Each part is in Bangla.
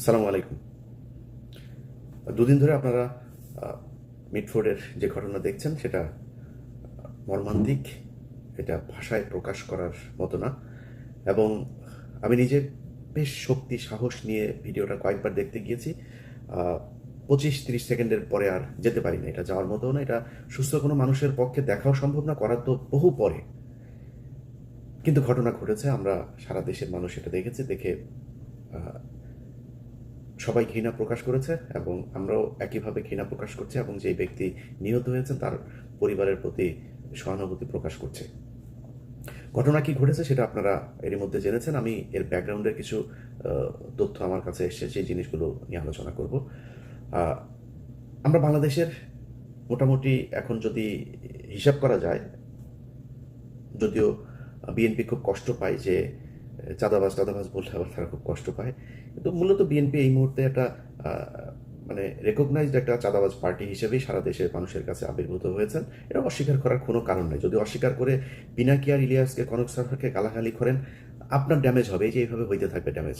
আসসালামু আলাইকুম। দুদিন ধরে আপনারা মিটফোর্ডের যে ঘটনা দেখছেন সেটা মর্মান্তিক, এটা ভাষায় প্রকাশ করার মতো না। এবং আমি নিজে বেশ শক্তি, সাহস নিয়ে ভিডিওটা কয়েকবার দেখতে গিয়েছি। পঁচিশ, তিরিশ সেকেন্ডের পরে আর যেতে পারি না এটা যাওয়ার মতো না, এটা সুস্থ কোনো মানুষের পক্ষে দেখাও সম্ভব না, করার তো বহু পরে। কিন্তু ঘটনা ঘটেছে, আমরা সারা দেশের মানুষ এটা দেখেছি, দেখে সবাই ঘৃণা প্রকাশ করেছে এবং আমরাও একইভাবে ঘৃণা প্রকাশ করছি এবং যে ব্যক্তি নিহত হয়েছেন তার পরিবারের প্রতি সহানুভূতি প্রকাশ করছে। ঘটনা কি ঘটেছে সেটা আপনারা এর মধ্যে জেনেছেন। আমি এর ব্যাকগ্রাউন্ডের কিছু তথ্য আমার কাছে এসেছে, সেই জিনিসগুলো নিয়ে আলোচনা করব। আমরা বাংলাদেশের মোটামুটি এখন যদি হিসাব করা যায়, যদিও বিএনপি খুব কষ্ট পায় যে চাঁদাবাজ টাদাবাজ বললে আবার তারা খুব কষ্ট পায়। কিন্তু মূলত বিএনপি এই মুহূর্তে একটা মানে রেকগনাইজড একটা চাঁদাবাজ পার্টি হিসেবেই সারা দেশের মানুষের কাছে আবির্ভূত হয়েছেন। এটা অস্বীকার করার কোনো কারণ নেই। যদি অস্বীকার করে পিনাকি আর ইলিয়াসকে, কনক সরকারকে গালাগালি করেন, আপনার ড্যামেজ হবে। যে এইভাবে হইতে থাকবে ড্যামেজ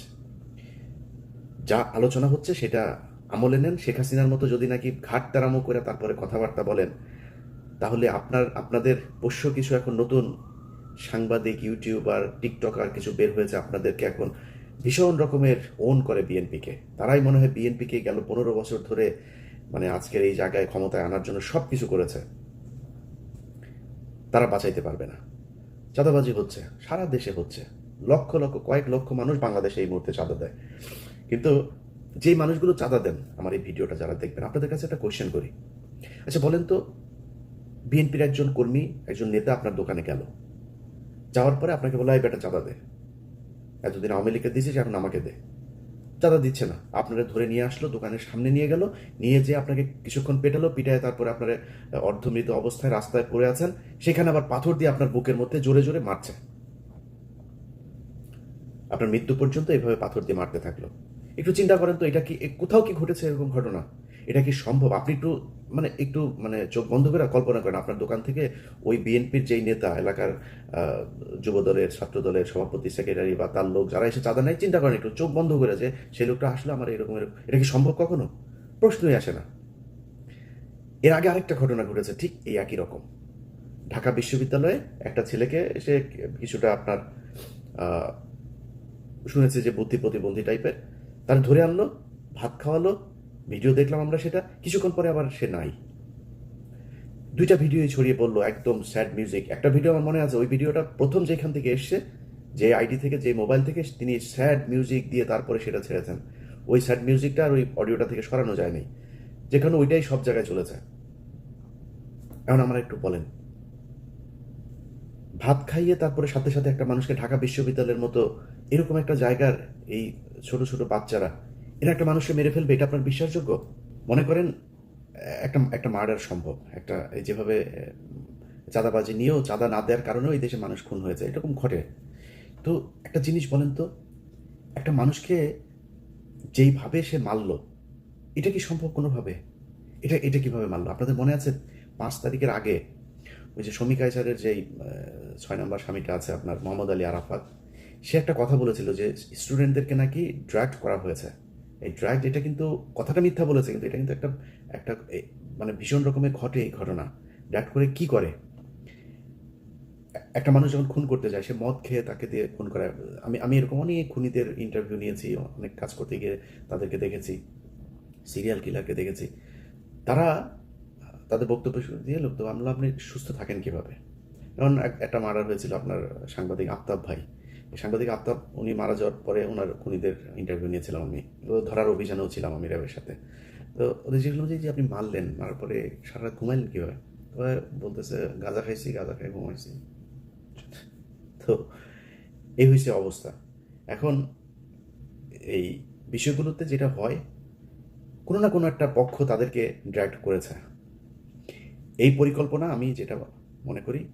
যা আলোচনা হচ্ছে সেটা আমলে নেন। শেখ হাসিনার মতো যদি নাকি ঘাট তারামো করে তারপরে কথাবার্তা বলেন, তাহলে আপনার, আপনাদের পোষ্য কিছু এখন নতুন সাংবাদিক, ইউটিউবার, টিকটকার কিছু বের হয়েছে আপনাদেরকে এখন ভীষণ রকমের ওন করে বিএনপিকে। তারাই মনে হয় বিএনপিকে গেল পনেরো বছর ধরে মানে আজকের এই জায়গায় ক্ষমতায় আনার জন্য সব কিছু করেছে। তারা বাঁচাইতে পারবে না। চাঁদাবাজি হচ্ছে, সারা দেশে হচ্ছে। লক্ষ লক্ষ, কয়েক লক্ষ মানুষ বাংলাদেশে এই মুহূর্তে চাঁদা দেয়। কিন্তু যেই মানুষগুলো চাঁদা দেন, আমার এই ভিডিওটা যারা দেখবেন, আপনাদের কাছে একটা কোয়েশ্চেন করি। আচ্ছা বলেন তো, বিএনপির একজন কর্মী, একজন নেতা আপনার দোকানে গেল। যাওয়ার পরে আপনাকে বলা, এই বেটা, চাঁদা দে। এতদিন আওয়ামী লীগকে দিয়েছিস, এখন আমাকে দে। চাঁদা দিচ্ছে না। আপনারা ধরে নিয়ে আসলো, দোকানের সামনে নিয়ে গেল, নিয়ে যে আপনাকে কিছুক্ষণ পেটালো, পিটায় তারপরে আপনার অর্ধমৃত অবস্থায় রাস্তায় পড়ে আছেন। সেখানে আবার পাথর দিয়ে আপনার বুকের মধ্যে জোরে জোরে মারছে। আপনার মৃত্যু পর্যন্ত এভাবে পাথর দিয়ে মারতে থাকল। একটু চিন্তা করেন তো, এটা কি কোথাও কি ঘটেছে এরকম ঘটনা? এটা কি সম্ভব? আপনি একটু মানে একটু মানে চোখ বন্ধ করে কল্পনা করেন আপনার দোকান থেকে ওই বিএনপির যেই নেতা এলাকার আহ, যুব দলের ছাত্র দলের সভাপতি সেক্রেটারি বা তার লোক যারা এসে চাঁদা নেয় চিন্তা করেন একটু চোখ বন্ধ করে যে সেই লোকটা আসলে আমার এরকমের এটা কি সম্ভব কখনো? প্রশ্নই আসে না। এর আগে আরেকটা ঘটনা ঘটেছে ঠিক এই একই রকম। ঢাকা বিশ্ববিদ্যালয়ে একটা ছেলেকে সে কিছুটা আপনার শুনেছে যে বুদ্ধি প্রতিবন্ধী টাইপের তার ধরে আনলো ভাত খাওয়ালো ভিডিও দেখলাম আমরা সেটা, কিছুক্ষণ পরে আবার সে নাই। দুইটা ভিডিওই ছড়িয়ে পড়ল, একদম স্যাড মিউজিক। একটা ভিডিও আমার মনে আছে, ওই ভিডিওটা প্রথম যেখান থেকে এসছে, যে আইডি থেকে, যে মোবাইল থেকে, তিনি স্যাড মিউজিক দিয়ে তারপরে সেটা ছেড়েছেন। ওই স্যাড মিউজিকটা আর ওই অডিওটা থেকে সরানো যায়নি যেখানে ওইটাই সব জায়গায় চলেছে। এখন আমার একটু বলেন। ভাত খাইয়ে তারপরে সাথে সাথে একটা মানুষকে ঢাকা বিশ্ববিদ্যালয়ের মতো এরকম একটা জায়গার এই ছোট ছোট বাচ্চারা এরা একটা মানুষকে মেরে ফেলবে, এটা আপনার বিশ্বাসযোগ্য? মনে করেন, একটা একটা মার্ডার সম্ভব। একটা, এই যেভাবে চাঁদাবাজি নিয়েও চাঁদা না দেওয়ার কারণেও এই দেশে মানুষ খুন হয়েছে, এরকম ঘটে। তো একটা জিনিস বলেন তো, একটা মানুষকে যেইভাবে সে মারলো, এটা কি সম্ভব কোনোভাবে? এটা এটা কীভাবে মারলো? আপনাদের মনে আছে, পাঁচ তারিখের আগে ওই যে শমী কাইসারের যেই ছয় নম্বর স্বামীটা আছে আপনার, মোহাম্মদ আলী আরাফাত, সে একটা কথা বলেছিল যে, স্টুডেন্টদেরকে নাকি ড্রাগ করা হয়েছে। এই ড্রাগ এটা কিন্তু কথাটা মিথ্যা বলেছে, কিন্তু এটা কিন্তু একটা একটা মানে ভীষণ রকমের ঘটে এই ঘটনা। ড্রাগ করে কি করে? একটা মানুষ যখন খুন করতে যায়, সে মদ খেয়ে তাকে দিয়ে খুন করে। আমি আমি এরকম অনেক খুনিদের ইন্টারভিউ নিয়েছি, অনেক কাজ করতে গিয়ে তাদেরকে দেখেছি সিরিয়াল কিলারকে দেখেছি। তারা, তাদের বক্তব্য দিয়ে লোক তো আমরা আপনি সুস্থ থাকেন কীভাবে? যেমন একটা মার্ডার হয়েছিল আপনার সাংবাদিক আফতাব ভাই। সাংবাদিক আফতাব, উনি মারা যাওয়ার পরে ওনার খুনিদের ইন্টারভিউ নিয়েছিলাম আমি। ধরার অভিযানেও ছিলাম আমি র্যাবের সাথে। তো ওদের জিজ্ঞেস যে আপনি মারলেন, মারার পরে সারা ঘুমাইলেন কীভাবে? তো বলতেছে, গাঁজা খাইছি, গাঁজা খাই ঘুমাইছি। তো এই হয়েছে অবস্থা। এখন এই বিষয়গুলোতে যেটা হয়, কোনো না কোনো একটা পক্ষ তাদেরকে ড্রাইভ করেছে। এই পরিকল্পনা আমি যেটা মনে করি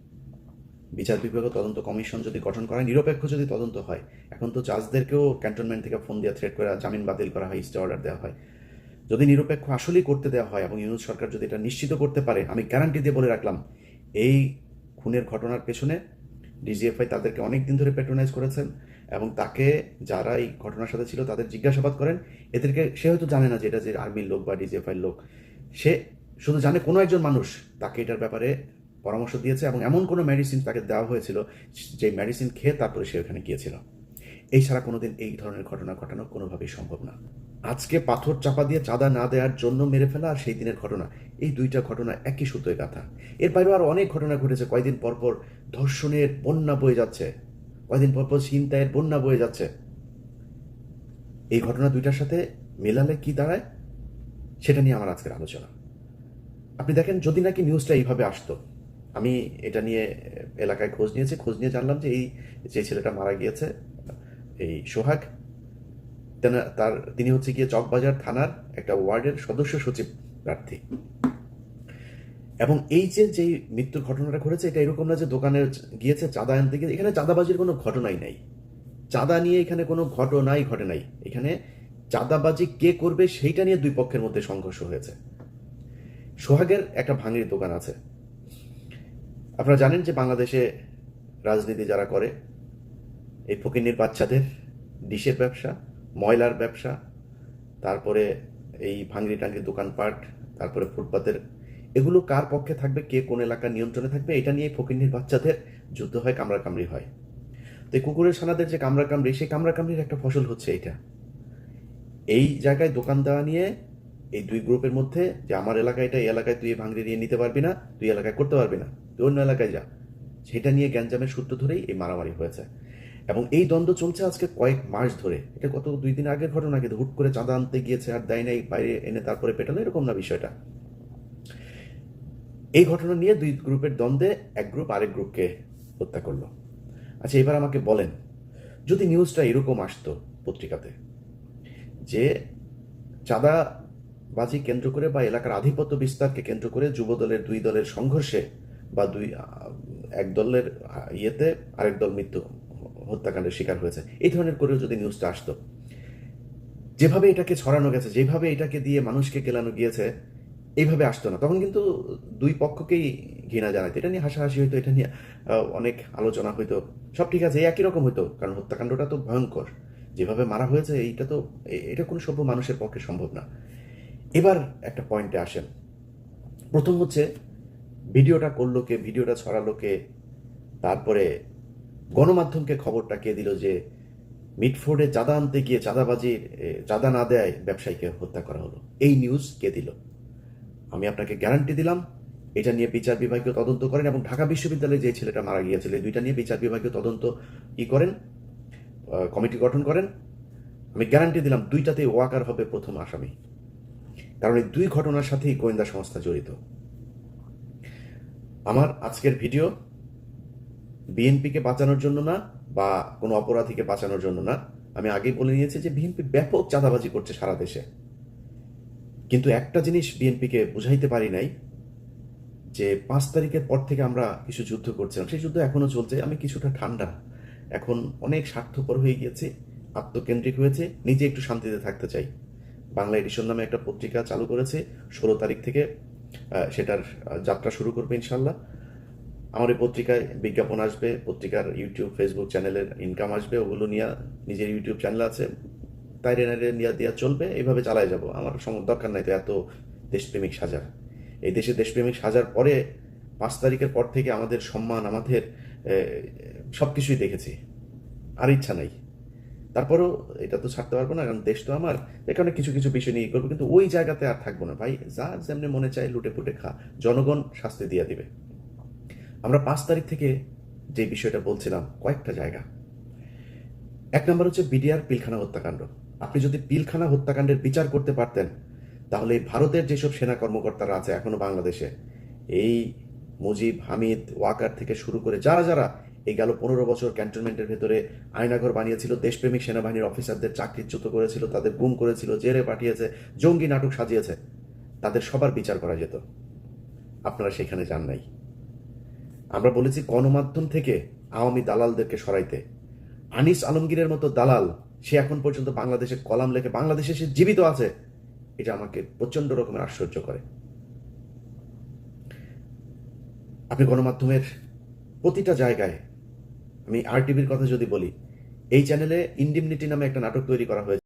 বিচার বিভাগ ও তদন্ত কমিশন যদি গঠন করা নিরপেক্ষ যদি তদন্ত হয়, এখন তো জাজদেরকেও ক্যান্টনমেন্ট থেকে ফোন দিয়ে থ্রেট করে জামিন বাতিল করা হয় স্টে অর্ডার দেওয়া হয়। যদি নিরপেক্ষ আসলেই করতে দেওয়া হয় এবং ইউনুস সরকার যদি এটা নিশ্চিত করতে পারে, আমি গ্যারান্টি দিয়ে বলে রাখলাম, এই খুনের ঘটনার পেছনে ডিজিএফআই তাদেরকে অনেক দিন ধরে প্যাট্রোনাইজ করেছেন এবং তাকে যারা এই ঘটনার সাথে ছিল তাদের জিজ্ঞাসাবাদ করেন। এদেরকে, সে হয়তো জানে না যে এটা যে আর্মির লোক বা ডিজিএফআইয়ের লোক। সে শুধু জানে কোনো একজন মানুষ, তাকে এটার ব্যাপারে পরামর্শ দিয়েছে এবং এমন কোনো মেডিসিন তাকে দেওয়া হয়েছিল যে মেডিসিন খেয়ে তারপরে সে ওখানে গিয়েছিল। এই ছাড়া কোনোদিন এই ধরনের ঘটনা ঘটানো কোনোভাবেই সম্ভব না। আজকে পাথর চাপা দিয়ে চাঁদা না দেওয়ার জন্য মেরে ফেলা আর সেই দিনের ঘটনা, এই দুইটা ঘটনা একই সুতোয় গাথা। এর বাইরেও আরও অনেক ঘটনা ঘটেছে। কয়দিন পরপর ধর্ষণের বন্যা বয়ে যাচ্ছে। কয়দিন পরপর ছিনতাইয়ের বন্যা বয়ে যাচ্ছে। এই ঘটনা দুইটার সাথে মেলালে কি দাঁড়ায়? সেটা নিয়ে আমার আজকের আলোচনা। আপনি দেখেন, যদি নাকি নিউজটা এইভাবে আসতো আমি এটা নিয়ে এলাকায় খোঁজ নিয়েছি। খোঁজ নিয়ে জানলাম যে এই যে ছেলেটা মারা গিয়েছে, এই সোহাগ তার, তিনি হচ্ছে গিয়ে চকবাজার থানার একটা ওয়ার্ডের সদস্য সচিব প্রার্থী। এবং এই যে যে মৃত্যুর ঘটনাটা ঘটেছে, এটা এরকম না যে দোকানে গিয়েছে, চাঁদা আনতে গিয়ে, এখানে চাঁদাবাজির কোনো ঘটনাই নাই। চাঁদা নিয়ে এখানে কোনো ঘটনাই ঘটে নাই। এখানে চাঁদাবাজি কে করবে, সেইটা নিয়ে দুই পক্ষের মধ্যে সংঘর্ষ হয়েছে। সোহাগের একটা ভাঙির দোকান আছে। আপনারা জানেন যে বাংলাদেশে রাজনীতি যারা করে, এই ফকিন্নির বাচ্চাদের ডিশের ব্যবসা, ময়লার ব্যবসা, তারপরে এই ভাঙড়ি টাঙ্গি দোকানপাট, তারপরে ফুটপাতের, এগুলো কার পক্ষে থাকবে, কে কোন এলাকা নিয়ন্ত্রণে থাকবে, এটা নিয়ে ফকিন্নির বাচ্চাদের যুদ্ধ হয়, কামড়াকামড়ি হয়। তো এই কুকুরের সানাদের যে কামড়াকামড়ি, সেই কামড়াকামড়ির একটা ফসল হচ্ছে এইটা। এই জায়গায় দোকান দেওয়া নিয়ে এই দুই গ্রুপের মধ্যে যে আমার এলাকায় এটা, এই এলাকায় তুই ভাঙড়ি নিয়ে নিতে পারবি না, তুই এলাকায় করতে পারবি না। অন্য এলাকায় যা সেটা নিয়ে গ্যাঞ্জামের সূত্র ধরেই এই মারামারি হয়েছে। এবং এই দ্বন্দ্ব চলছে আজকে কয়েক মাস ধরে। এটা কত দুই দিন আগের ঘটনা, কিন্তু হুট করে চাঁদা আনতে গিয়েছে, আর দেয় নাই, বাইরে এনে তারপরে পেটালো, এরকম না বিষয়টা। এই ঘটনা নিয়ে দুই গ্রুপের দ্বন্দ্বে এক গ্রুপ আরেক গ্রুপকে হত্যা করল। আচ্ছা এবার আমাকে বলেন, যদি নিউজটা এরকম আসতো পত্রিকাতে, যে চাঁদাবাজি কেন্দ্র করে বা এলাকার আধিপত্য বিস্তারকে কেন্দ্র করে যুব দলের দুই দলের সংঘর্ষে বা দুই এক দলের ইয়েতে আরেক দল মৃত্যু, হত্যাকাণ্ডের শিকার হয়েছে। এই ধরনের করেও যদি নিউজটা আসতো। যেভাবে এটাকে ছড়ানো গেছে, যেভাবে এটাকে দিয়ে মানুষকে কেলানো গিয়েছে, এইভাবে আসতো না। তখন কিন্তু দুই পক্ষকেই ঘৃণা জানাইতো। এটা নিয়ে হাসাহাসি হইতো, এটা নিয়ে অনেক আলোচনা হইতো। সব ঠিক আছে একই রকম হইতো, কারণ হত্যাকাণ্ডটা তো ভয়ঙ্কর। যেভাবে মারা হয়েছে, এইটা তো এটা কোনো সভ্য মানুষের পক্ষে সম্ভব না। এবার একটা পয়েন্টে আসেন। প্রথম হচ্ছে ভিডিওটা করল কে, ভিডিওটা ছড়ালো কে, তারপরে গণমাধ্যমকে খবরটা কে দিল যে মিটফোর্ডে চাঁদা আনতে গিয়ে চাঁদাবাজির চাঁদা না দেয় ব্যবসায়ীকে হত্যা করা হলো। এই নিউজ কে দিল? আমি আপনাকে গ্যারান্টি দিলাম, এটা নিয়ে বিচার বিভাগীয় তদন্ত করেন এবং ঢাকা বিশ্ববিদ্যালয়ে যে ছেলেটা মারা গিয়েছিল দুইটা নিয়ে বিচার বিভাগীয় তদন্ত কি করেন? কমিটি গঠন করেন। আমি গ্যারান্টি দিলাম দুইটাতে ওয়াকার হবে প্রথম আসামি। কারণ এই দুই ঘটনার সাথেই গোয়েন্দা সংস্থা জড়িত। আজকের ভিডিও বিএনপিকে বাঁচানোর জন্য না বা কোনো অপরাধীকে বাঁচানোর জন্য না। আমি আগেই বলে নিয়েছি যে বিএনপি ব্যাপক চাঁদাবাজি করছে সারা দেশে। কিন্তু একটা জিনিস বিএনপিকে বুঝাইতে পারি নাই, যে পাঁচ তারিখের পর থেকে আমরা কিছু যুদ্ধ করছিলাম। সেই যুদ্ধ এখনও চলছে, আমি কিছুটা ঠান্ডা। এখন অনেক স্বার্থপর হয়ে গিয়েছে, আত্মকেন্দ্রিক হয়েছে, নিজে একটু শান্তিতে থাকতে চাই। বাংলা এডিশন নামে একটা পত্রিকা চালু করেছে, ষোলো তারিখ থেকে সেটার যাত্রা শুরু করবে ইনশাল্লাহ আমার এই পত্রিকায় বিজ্ঞাপন আসবে, পত্রিকার ইউটিউব ফেসবুক চ্যানেলের ইনকাম আসবে, ওগুলো নিয়ে নিজের ইউটিউব চ্যানেল আছে তাই রেনারে নিয়ে দেওয়া চলবে, এইভাবে চালাই যাব। আমার সম- দরকার নাই তো এত দেশপ্রেমিক সাজার। এই দেশে দেশপ্রেমিক সাজার পরে পাঁচ তারিখের পর থেকে আমাদের সম্মান, আমাদের সব কিছুই দেখেছি। আর ইচ্ছা নাই। তারপরেও এটা তো ছাড়তে পারব না, কারণ দেশ তো আমার, এ কারণে কিছু কিছু বিষয় নিয়ে করব, কিন্তু ওই জায়গাতে আর থাকব না। ভাই যা যেমনি মনে চায় লুটে পুটে খা, জনগণ শাস্তি দিয়ে দিবে। আমরা পাঁচ তারিখ থেকে যে বিষয়টা বলছিলাম, কয়েকটা জায়গা। এক নম্বর হচ্ছে বিডিআর পিলখানা হত্যাকাণ্ড। আপনি যদি পিলখানা হত্যাকাণ্ডের বিচার করতে পারতেন, তাহলে ভারতের যেসব সেনা কর্মকর্তারা আছে এখনও বাংলাদেশে, এই মুজিব, হামিদ, ওয়াকার থেকে শুরু করে যারা যারা এই গেল পনেরো বছর ক্যান্টনমেন্টের ভেতরে আয়নাঘর বানিয়েছিল, দেশপ্রেমিক সেনাবাহিনীর অফিসারদের চাকরিচ্যুত করেছিল, তাদের গুম করেছিল, জেলে পাঠিয়েছে, জঙ্গি নাটক সাজিয়েছে। তাদের সবার বিচার করা যেত। আপনারা সেখানে যান নাই। আমরা বলেছি গণমাধ্যম থেকে আওয়ামী দালালদেরকে সরাইতে। আনিস আলমগীরের মতো দালাল, সে এখন পর্যন্ত বাংলাদেশে কলাম লেখে, বাংলাদেশে সে জীবিত আছে, এটা আমাকে প্রচণ্ড রকমের আশ্চর্য করে। আপনি গণমাধ্যমের প্রতিটা জায়গায় আমি আর টিভির কথা যদি বলি, এই চ্যানেলে ইন্ডিমনিটি নামে একটা নাটক তৈরি করা হয়েছে।